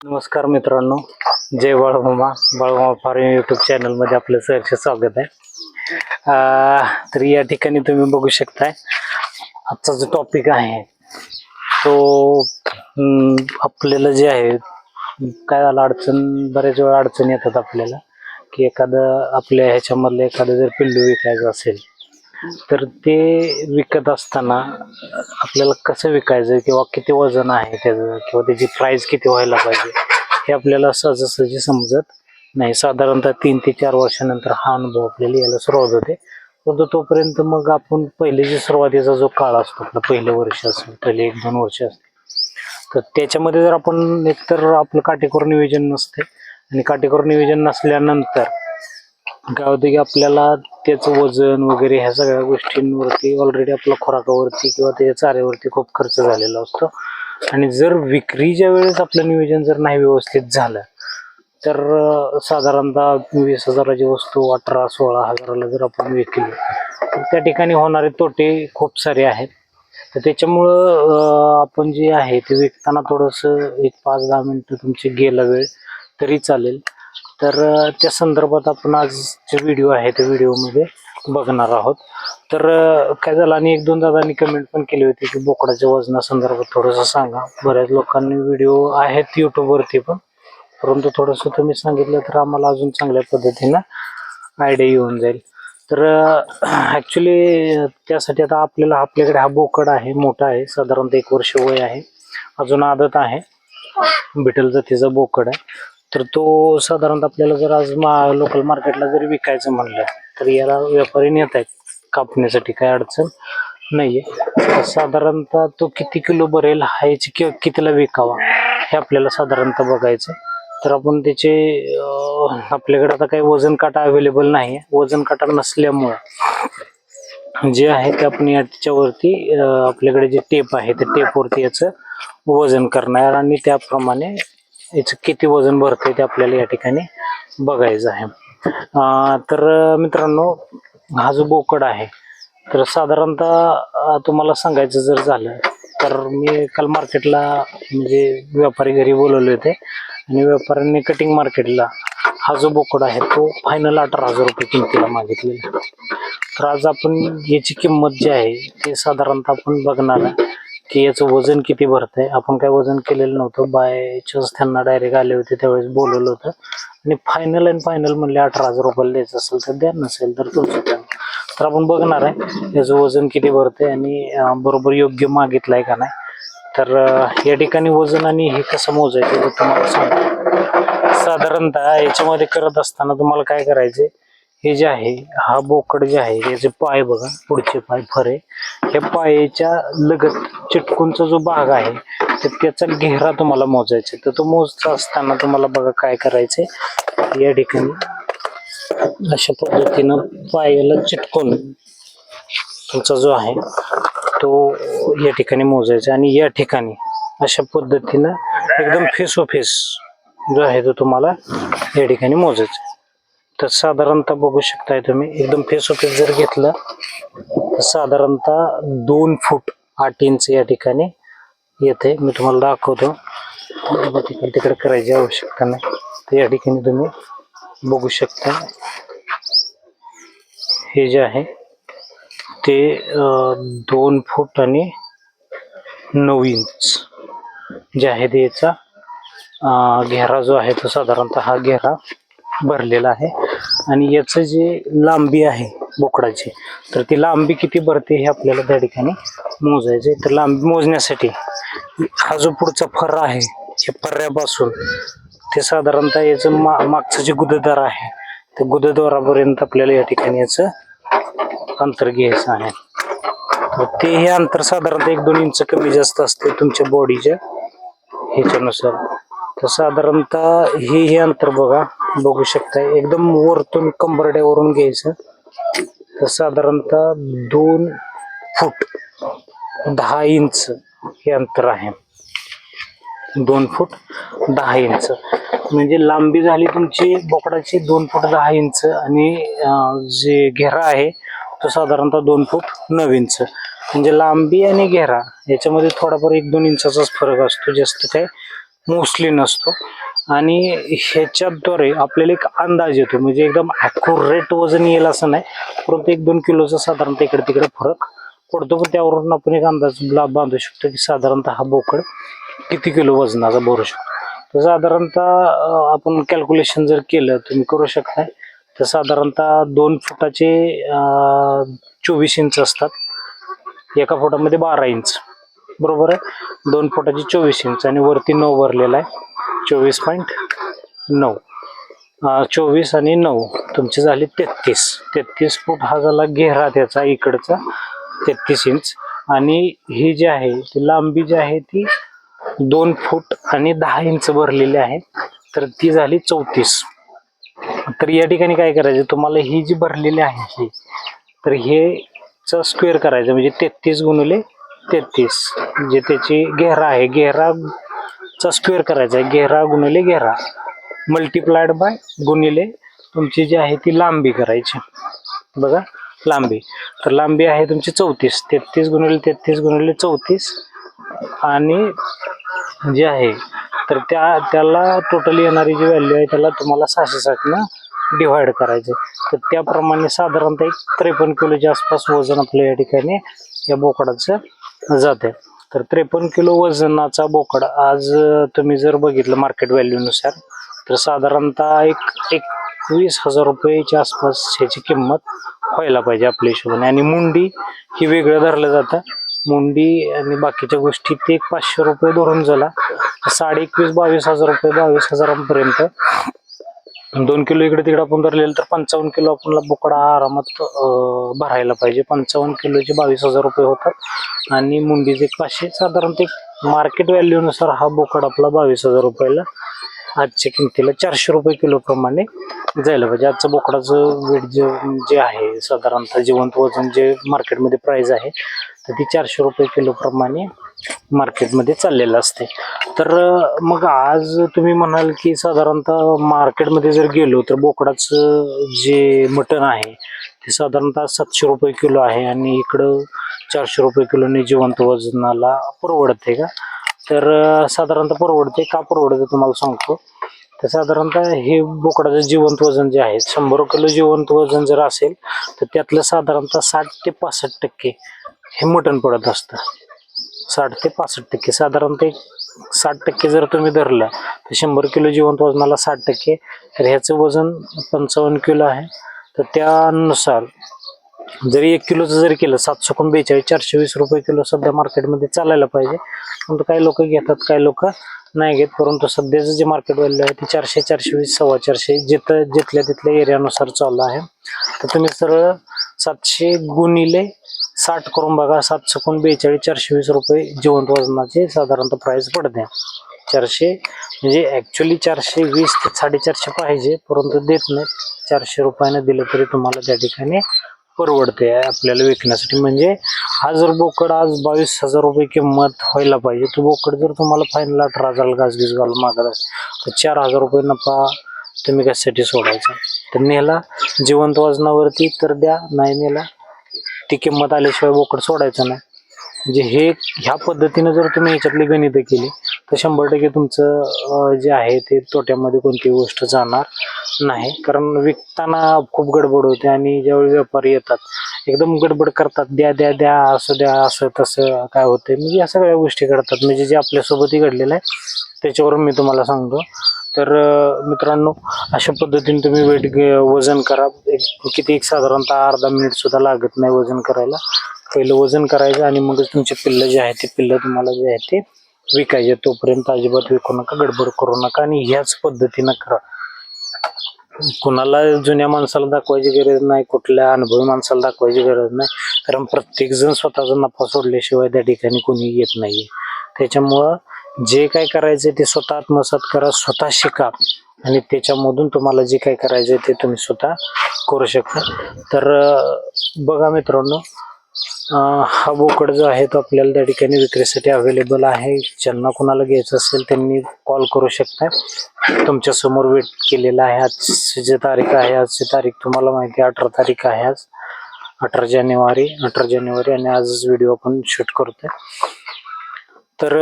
नमस्कार मित्रांनो जय बाळमामा. बाळमामा form YouTube चॅनलमध्ये आपलं सहर्ष स्वागत आहे. तर या ठिकाणी तुम्ही बघू शकताय आजचा जो टॉपिक आहे तो आपल्याला जे आहे काय झालं अडचण बऱ्याच वेळा अडचण येतात आपल्याला की एखादं आपल्या ह्याच्यामधलं एखादं जर पिल्लू विकायचं असेल तर ते विकत असताना आपल्याला कसं विकायचं किंवा किती वजन आहे त्याचं किंवा त्याची प्राईस किती व्हायला पाहिजे हे आपल्याला सहजासहजी समजत नाही. साधारणतः तीन ते चार वर्षानंतर हा अनुभव आपल्याला यायला सुरुवात होते. परंतु तोपर्यंत मग आपण पहिले जे सुरुवातीचा जो काळ असतो आपला पहिलं वर्ष असेल पहिले एक दोन वर्ष असते तर त्याच्यामध्ये जर आपण एकतर आपलं काटेकोर नियोजन नसते आणि काटेकोर नियोजन नसल्यानंतर काय होतं की आपल्याला त्याचं वजन वगैरे ह्या सगळ्या गोष्टींवरती ऑलरेडी आपल्या खुराकावरती किंवा त्याच्या चाऱ्यावरती खूप खर्च झालेला असतो. आणि जर विक्रीच्या वेळेस आपलं नियोजन जर नाही व्यवस्थित झालं तर साधारणतः वीस हजाराची वस्तू अठरा सोळा हजाराला जर आपण विकली तर त्या ठिकाणी होणारे तोटे खूप सारे आहेत. तर त्याच्यामुळं आपण जे आहे ते विकताना थोडंसं एक पाच दहा मिनटं तुमची गेला वेळ तरी चालेल. तर त्या संदर्भात आपण आज जे व्हिडिओ आहे त्या व्हिडिओमध्ये बघणार आहोत. तर काय झालं आणि एक दोन दादांनी कमेंट पण केली होती की बोकडाच्या वजनासंदर्भात थोडंसं सांगा. बऱ्याच लोकांनी व्हिडिओ आहेत यूट्यूबवरती पण. परंतु थोडंसं तुम्ही सांगितलं तर आम्हाला अजून चांगल्या पद्धतीनं आयडिया येऊन जाईल. तर ॲक्च्युली त्यासाठी आता आपल्याला आपल्याकडे हा बोकड आहे मोठा आहे. साधारणतः एक वर्ष वय आहे. अजून आदत आहे. बिटल जातीचा बोकड आहे. तर तो साधारणतः आपल्याला जर आज मा लोकल मार्केटला जरी विकायचं म्हणलं तर याला व्यापारी नेत आहेत. कापण्यासाठी काय अडचण नाहीये. आहे साधारणतः तो किती किलो भरेल हायची किंवा कि कितीला विकावा हे आपल्याला साधारणतः बघायचं. तर आपण त्याचे आपल्याकडे आता काही वजन काटा अवेलेबल नाही आहे वजन काटा नसल्यामुळं जे आहे ते आपण याच्यावरती आपल्याकडे जे टेप आहे त्या टेपवरती याचं वजन करणार आणि त्याप्रमाणे याचं किती वजन भरतंय ते आपल्याला या ठिकाणी बघायचं आहे. तर मित्रांनो हा जो बोकड आहे तर साधारणतः तुम्हाला सांगायचं जर झालं तर मी काल मार्केटला म्हणजे व्यापारी घरी बोलवले होते आणि व्यापाऱ्यांनी कटिंग मार्केटला हा जो बोकड आहे तो फायनल अठरा हजार रुपये किमतीला मागितलेला तर आज आपण याची किंमत जी आहे ते साधारणतः आपण बघणार आहे. की याचं वजन किती भरतंय? आपण काय वजन केलेलं नव्हतं. बाय चान्स त्यांना डायरेक्ट आले होते त्यावेळेस बोलवलं होतं. आणि फायनल अँड फायनल म्हणले अठरा हजार रुपयाला द्यायचं असेल तर द्या नसेल तर तुमचं द्या. तर आपण बघणार आहे याचं वजन किती भरतंय आणि बरोबर योग्य मागितलंय का नाही. तर या ठिकाणी वजन आणि हे कसं मोजायचं ते तुम्हाला सांगतो. साधारणतः याच्यामध्ये करत असताना तुम्हाला काय करायचे हे जे आहे हा बोकड जे आहे याचे पाय बघा पुढचे पाय फरे हे पायाच्या लगत चिटकूनचा जो भाग आहे तर त्याचा घेरा तुम्हाला मोजायचा आहे. तर तो मोजता असताना तुम्हाला बघा काय करायचे या ठिकाणी अशा पद्धतीनं पायाला चिटकून तुमचा जो आहे तो या ठिकाणी मोजायचा आणि या ठिकाणी अशा पद्धतीनं एकदम फेस ओ फेस जो आहे तो तुम्हाला या ठिकाणी मोजायचा आहे. तर साधारणतः बघू शकताय तुम्ही एकदम फेस फेस जर घेतलं तर साधारणतः दोन फूट आठ इंच या ठिकाणी येते मी तुम्हाला दाखवतो. तिकडे तिकडे करायची आवश्यकता नाही. तर या ठिकाणी तुम्ही बघू शकता हे जे आहे ते दोन फूट आणि नऊ इंच जे आहे ते याचा घेरा जो आहे तो साधारणतः हा घेरा भरलेला आहे. आणि याचं जे लांबी आहे बोकडाची तर ती लांबी किती भरते हे आपल्याला त्या ठिकाणी मोजायचे तर लांबी मोजण्यासाठी हा जो पुढचा फर्रा आहे या फर्ऱ्यापासून ते साधारणतः याचं मा मागचं जे गुदद्वार आहे ते गुदद्वारापर्यंत आपल्याला या ठिकाणी याचं अंतर घ्यायचं आहे. तर ते हे अंतर साधारणतः एक दोन इंच कमी जास्त असते तुमच्या बॉडीच्या ह्याच्यानुसार. तर साधारणतः हे हे अंतर बघा. बघू शकता एकदम वरतून कंबरड्यावरून घ्यायचं. तर साधारणतः दोन फूट दहा इंच हे अंतर आहे. दोन फूट दहा इंच. म्हणजे लांबी झाली तुमची बोकडाची दोन फूट दहा इंच. आणि जे घेरा आहे तो साधारणतः दोन फूट नऊ इंच. म्हणजे लांबी आणि घेरा याच्यामध्ये थोडाफार एक दोन इंचाचाच फरक असतो. जास्त काय मोस्टली नसतो. आणि ह्याच्याद्वारे आपल्याला एक अंदाज येतो. म्हणजे एकदम ॲक्युरेट वजन येईल असं नाही. परंतु एक दोन किलोचा साधारणतः इकडे तिकडे फरक पडतो. पण त्यावरून आपण एक अंदाज लाभ बांधू शकतो की साधारणतः हा बोकड किती किलो वजनाचा भरू शकतो. तर साधारणतः आपण कॅल्क्युलेशन जर केलं तुम्ही करू शकताय. तर साधारणतः दोन फुटाचे चोवीस इंच असतात. एका फुटामध्ये बारा इंच. बरोबर आहे? दोन फुटाचे चोवीस इंच आणि वरती नऊ भरलेला आहे. चोवीस पॉईंट नऊ. चोवीस आणि नऊ तुमची झाली तेहतीस. तेहतीस फूट हा झाला घेरा त्याचा इकडचा तेहतीस इंच. आणि ही जी आहे ती लांबी जी आहे ती दोन फूट आणि दहा इंच भरलेली आहे. तर ती झाली चौतीस. तर या ठिकाणी काय करायचं? तुम्हाला ही जी भरलेली आहे ही तर हे स्क्वेअर करायचं. म्हणजे तेहतीस गुणिले तेहतीस. जे त्याची घेरा आहे. घेरा चा स्क्वेअर करायचा. आहे घेरा गुणिले घेरा. मल्टिप्लाइड बाय गुणिले तुमची जी आहे ती लांबी करायची. बघा लांबी. तर लांबी आहे तुमची चौतीस. तेहतीस गुणिले तेहतीस गुणिले चौतीस. आणि जे आहे तर त्या त्याला टोटल येणारी जी व्हॅल्यू आहे त्याला तुम्हाला सहाशे साठनं डिव्हाइड करायचे तर त्याप्रमाणे साधारणतः एक त्रेपन्न किलोच्या आसपास वजन आपलं या ठिकाणी या बोकडाचं जाते तर त्रेपन्न किलो वजनाचा बोकड आज तुम्ही जर बघितलं मार्केट व्हॅल्यूनुसार तर साधारणतः एक एकवीस हजार रुपयेच्या आसपास ह्याची किंमत व्हायला पाहिजे आपल्या हिशोबाने. आणि मुंडी ही वेगळं धरलं जातं. मुंडी आणि बाकीच्या गोष्टी ते एक पाचशे रुपये धरून झाला. साडे एकवीस बावीस हजार रुपये बावीस हजारांपर्यंत दोन किलो इकडे तिकडे आपण धरलेलं तर पंचावन्न किलो आपणला बोकडा आरामात भरायला पाहिजे. पंचावन्न किलोचे बावीस हजार रुपये होतात. आणि मुंडीचे एक पाचशे साधारणतः ते मार्केट व्हॅल्यूनुसार हा बोकड आपला बावीस हजार रुपयाला आजच्या किमतीला चारशे रुपये किलोप्रमाणे जायला पाहिजे. आजचं बोकडाचं वेट जे जे आहे साधारणतः जिवंत वजन जे मार्केटमध्ये प्राईज आहे तर ती चारशे रुपये किलोप्रमाणे मार्केटमध्ये चाललेलं असते तर मग आज तुम्ही म्हणाल की साधारणतः मार्केटमध्ये जर गेलो तर बोकडाचं जे मटण आहे ते साधारणतः सातशे रुपये किलो आहे आणि इकडं चारशे रुपये किलोने जिवंत वजनाला परवडते का? तर साधारणतः परवडते का परवडते तुम्हाला सांगतो. तर साधारणतः हे बोकडाचं जिवंत वजन जे आहे शंभर किलो जिवंत वजन जर असेल तर त्यातलं साधारणतः साठ ते पासष्ट टक्के हे मटण पडत असतं. साठ ते पासष्ट टक्के साधारणतः एक साठ टक्के जर तुम्ही धरलं तर शंभर किलो जिवंत वजनाला साठ टक्के. तर ह्याचं वजन पंचावन्न किलो आहे. तर त्यानुसार जरी एक किलोचं जरी केलं सातशे कोण बेचाळीस चारशे वीस रुपये किलो सध्या मार्केटमध्ये चालायला पाहिजे. परंतु काही लोक घेतात काही लोक नाही घेत. परंतु सध्याचं जे मार्केट व्हॅल्यू आहे ते चारशे चारशे वीस सव्वा चारशे जिथं जिथल्या तिथल्या एरियानुसार चालू आहे. तर तुम्ही सरळ सातशे गुणिले साठ करून बघा सातशे कोण बेचाळीस चारशे वीस रुपये जिवंत वजनाचे साधारणतः प्राईस पडते. चारशे म्हणजे ॲक्च्युली चारशे वीस ते साडेचारशे पाहिजे परंतु देत नाहीत. चारशे रुपयाने दिलं तरी तुम्हाला त्या ठिकाणी परवडते. आपल्याला विकण्यासाठी म्हणजे हा जर बोकड आज बावीस हजार रुपये किंमत व्हायला पाहिजे तो बोकड जर तुम्हाला फायनल अठरा हजार घासघीस घालून मागत असेल तर चार हजार रुपये नफा तुम्ही कशासाठी सोडायचा? तर नेला जिवंत वजनावरती तर द्या नाही नेला ती किंमत आल्याशिवाय बोकड सोडायचं नाही. म्हणजे हे ह्या पद्धतीनं जर तुम्ही ह्याच्यातली गणितं केली तर शंभर टक्के तुमचं जे आहे ते तोट्यामध्ये कोणतीही गोष्ट जाणार नाही. कारण विकताना खूप गडबड होते आणि ज्यावेळी व्यापारी येतात एकदम गडबड करतात द्या द्या द्या असं द्या असं तसं काय होते म्हणजे या सगळ्या गोष्टी घडतात. म्हणजे जे आपल्यासोबतही घडलेलं आहे त्याच्यावरून मी तुम्हाला सांगतो. तर मित्रांनो अशा पद्धतीने तुम्ही वेट वजन करा. एक किती एक साधारणतः अर्धा मिनिट सुद्धा लागत नाही वजन करायला. पहिलं वजन करायचं आणि मगच तुमचे पिल्लं जे आहे ते पिल्लं तुम्हाला जे आहे ते विकायचे. तोपर्यंत अजिबात विकू नका गडबड करू नका आणि ह्याच पद्धतीनं करा. कुणाला जुन्या माणसाला दाखवायची गरज नाही कुठल्या अनुभवी माणसाला दाखवायची गरज नाही. कारण प्रत्येकजण स्वतःचा नफा सोडल्याशिवाय त्या ठिकाणी कोणी येत नाही त्याच्यामुळं जे काय करायचं ते स्वतः आत्मसात करा स्वतः शिका. आणि त्याच्यामधून तुम्हाला जे काय करायचं ते तुम्ही स्वतः करू शकता. तर बघा मित्रांनो हा बोकड जो आहे तो आपल्याला त्या ठिकाणी विक्रीसाठी अवेलेबल आहे. ज्यांना कोणाला घ्यायचं असेल त्यांनी कॉल करू शकता तुमच्यासमोर वेट केलेला आहे. आजची जी तारीख आहे. आजची तारीख तुम्हाला माहिती आहे. अठरा तारीख आहे आज. अठरा जानेवारी अठरा जानेवारी आणि आजच व्हिडिओ आपण शूट करतोय. तर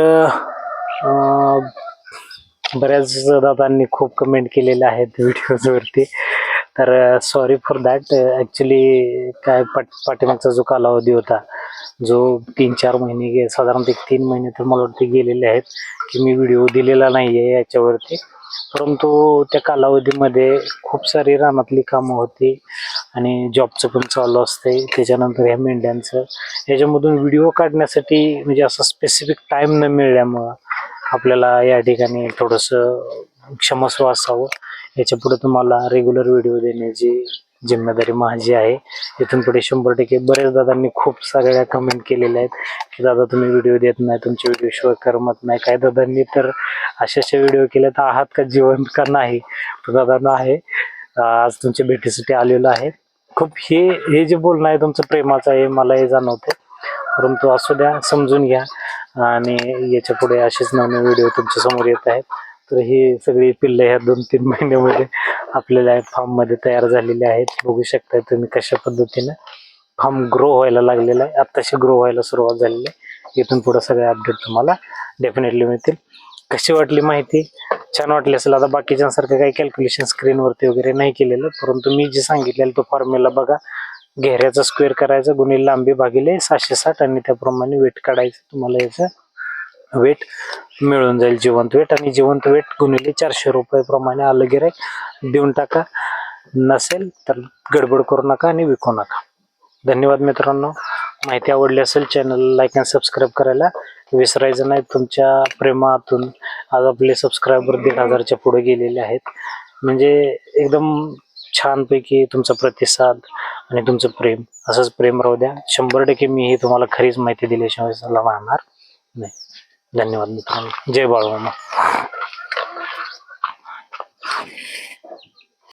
बऱ्याच दादांनी खूप कमेंट केलेल्या आहेत व्हिडिओजवरती तर सॉरी फॉर दॅट ॲक्च्युली काय पाट पाठीमागचा जो कालावधी होता जो तीन चार महिने गे साधारणतः एक तीन महिने तर मला वाटते गेलेले आहेत की मी व्हिडिओ दिलेला नाही आहे याच्यावरती. परंतु त्या कालावधीमध्ये खूप सारी रानातली कामं होती आणि जॉबचं पण चालू असते त्याच्यानंतर ह्या मेंढ्यांचं याच्यामधून व्हिडिओ काढण्यासाठी म्हणजे असं स्पेसिफिक टाईम न मिळाल्यामुळं आपल्याला या ठिकाणी थोडंसं क्षमस्व असावं. याच्यापुढे तुम्हाला रेग्युलर व्हिडिओ देण्याची जिम्मेदारी माझी आहे. इथून पुढे शंभर टक्के बरेच दादांनी खूप सगळ्या कमेंट केलेल्या आहेत की दादा तुम्ही व्हिडिओ देत नाही तुमचे व्हिडिओ शिवाय करमत नाही. काही दादांनी तर अशा अशा व्हिडिओ केले तर आहात का जीवन का नाही? तर दादांना आहे. आज तुमच्या भेटीसाठी आलेलो आहे. खूप हे हे जे बोलणं आहे तुमचं प्रेमाचं आहे मला हे जाणवतं परंतु असू द्या समजून घ्या. आणि याच्यापुढे असेच नवीन व्हिडिओ तुमच्यासमोर येत आहेत. तर ही सगळी पिल्लं ह्या दोन तीन महिन्यामध्ये आपल्याला फार्ममध्ये तयार झालेली आहेत. बघू शकता तुम्ही कशा पद्धतीनं फार्म ग्रो व्हायला लागलेला आहे. आत्ताशी ग्रो व्हायला सुरुवात झालेली आहे. इथून पुढे सगळे अपडेट तुम्हाला डेफिनेटली मिळतील. कशी वाटली माहिती? छान वाटली असेल. आता बाकीच्यांसारखं काही कॅल्क्युलेशन स्क्रीनवरती वगैरे नाही केलेलं. परंतु मी जे सांगितलेलं तो फॉर्म्युला बघा. घेऱ्याचा स्क्वेअर करायचा गुणिले लांबी भागिले सहाशे साठ आणि त्याप्रमाणे वेट काढायचं. तुम्हाला याचं वेट मिळून जाईल जिवंत वेट आणि जिवंत वेट गुणिले चारशे रुपयाप्रमाणे आलं गिरे देऊन टाका. नसेल तर गडबड करू नका आणि विकू नका. धन्यवाद मित्रांनो. माहिती आवडली असेल चॅनल लाईक आणि सबस्क्राईब करायला. विसरायचं नाही तुमच्या प्रेमातून आज आपले सबस्क्रायबर दीड हजारच्या पुढे गेलेले आहेत. म्हणजे एकदम छानपैकी तुमचा प्रतिसाद आणि तुमचं प्रेम. असंच प्रेम राहू द्या. शंभर टक्के मी ही तुम्हाला खरीच माहिती दिल्याशिवाय मला मानणार नाही. धन्यवाद मित्रांनो. जय बाळूमामा.